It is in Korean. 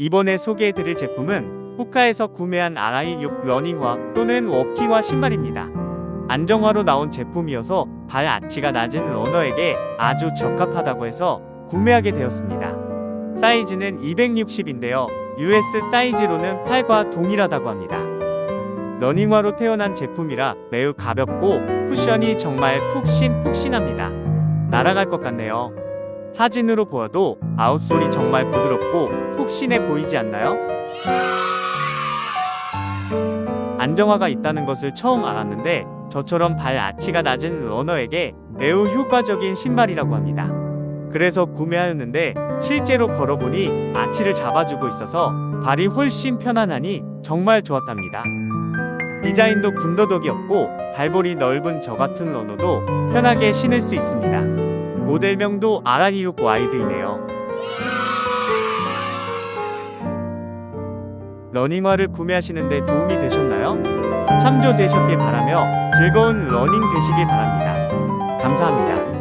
이번에 소개해드릴 제품은 후카에서 구매한 RI6 러닝화 또는 워킹화 신발입니다. 안정화로 나온 제품이어서 발 아치가 낮은 러너에게 아주 적합하다고 해서 구매하게 되었습니다. 사이즈는 260인데요. US 사이즈로는 8과 동일하다고 합니다. 러닝화로 태어난 제품이라 매우 가볍고 쿠션이 정말 푹신푹신합니다. 날아갈 것 같네요. 사진으로 보아도 아웃솔이 정말 부드럽고 푹신해 보이지 않나요? 안정화가 있다는 것을 처음 알았는데 저처럼 발 아치가 낮은 러너에게 매우 효과적인 신발이라고 합니다. 그래서 구매하였는데 실제로 걸어보니 아치를 잡아주고 있어서 발이 훨씬 편안하니 정말 좋았답니다. 디자인도 군더더기 없고 발볼이 넓은 저 같은 러너도 편하게 신을 수 있습니다. 모델명도 RI6 와이드이네요. 러닝화를 구매하시는데 도움이 되셨나요? 참조되셨길 바라며 즐거운 러닝 되시길 바랍니다. 감사합니다.